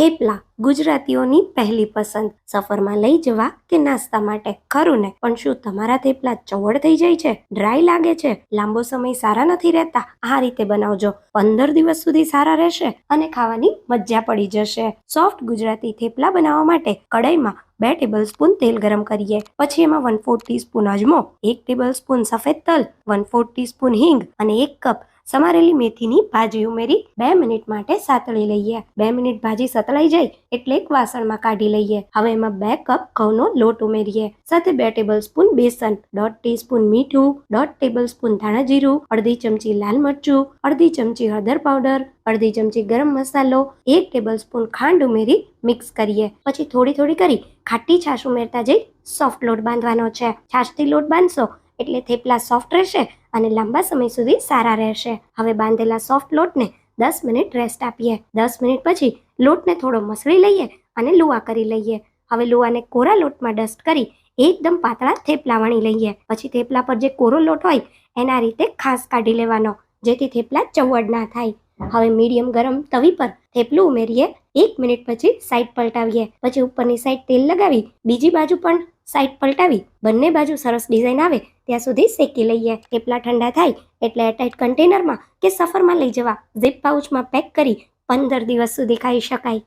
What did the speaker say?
થેપલા ગુજરાતીઓની પહેલી પસંદ. સફરમાં લઈ જવા કે નાસ્તા માટે? ખરું ને પણ શું તમારા થેપલા ચવડ થઈ જાય છે? ડ્રાય લાગે છે? લાંબો સમય સારા નથી રહેતા? આ રીતે બનાવજો. પંદર દિવસ સુધી સારા રહેશે અને ખાવાની મજા પડી જશે. સોફ્ટ ગુજરાતી થેપલા બનાવવા માટે કડાઈમાં બે ટેબલ સ્પૂન તેલ ગરમ કરીએ. પછી એમાં વન ફોર ટીસ્પૂન અજમો, એક ટેબલ સ્પૂન સફેદ તલ વન ફોર ટીસ્પૂન હિંગ અને એક કપ સમારેલી મેથીની ભાજી ઉમેરી બે મિનિટ માટે સાતળી લઈએ. બે મિનિટ ભાજી સતળાઈ જાય એટલે એક વાસણમાં કાઢી લઈએ. હવે એમાં બે કપ ઘઉંનો લોટ ઉમેરીએ. સાથે બે ટેબલ સ્પૂન બેસન, દોઢ ટીસ્પૂન મીઠું, દોઢ ટેબલ સ્પૂન ધાણા જીરું, અડધી ચમચી લાલ મરચું, અડધી ચમચી હળદર પાવડર, અડધી ચમચી ગરમ મસાલો, એક ટેબલ સ્પૂન ખાંડ ઉમેરી મિક્સ કરીએ. પછી થોડી થોડી કરી ખાટી છાશ ઉમેરતા જઈ સોફ્ટ લોટ બાંધવાનો છે. છાશથી લોટ બાંધશો એટલે થેપલા સોફ્ટ રહેશે અને લાંબા સમય સુધી સારા રહેશે. હવે બાંધેલા સોફ્ટ લોટને દસ મિનિટ રેસ્ટ આપીએ. દસ મિનિટ પછી લોટને થોડો મસળી લઈએ અને લુવા કરી લઈએ. હવે લુવાને કોરા લોટમાં ડસ્ટ કરી એકદમ પાતળા થેપલા વણી લઈએ. પછી થેપલા પર જે કોરો લોટ હોય, એના રીતે ખાસ કાઢી લેવાનો, જેથી થેપલા ચવડ ના થાય. હવે મીડિયમ ગરમ તવી પર થેપલું ઉમેરીએ. એક મિનિટ પછી સાઈડ પલટાવીએ. પછી ઉપરની સાઈડ તેલ લગાવી, બીજી બાજુ પણ સાઈડ પલટાવી. બંને બાજુ સરસ ડિઝાઇન આવે. ત્યાં સુધી શેકી લઈએ. થેપલા ઠંડા થાય એટલે એરટાઇટ કન્ટેનરમાં કે સફરમાં લઈ જવા. ઝીપ પાઉચમાં પેક કરી પંદર દિવસ સુધી ખાઈ શકાય.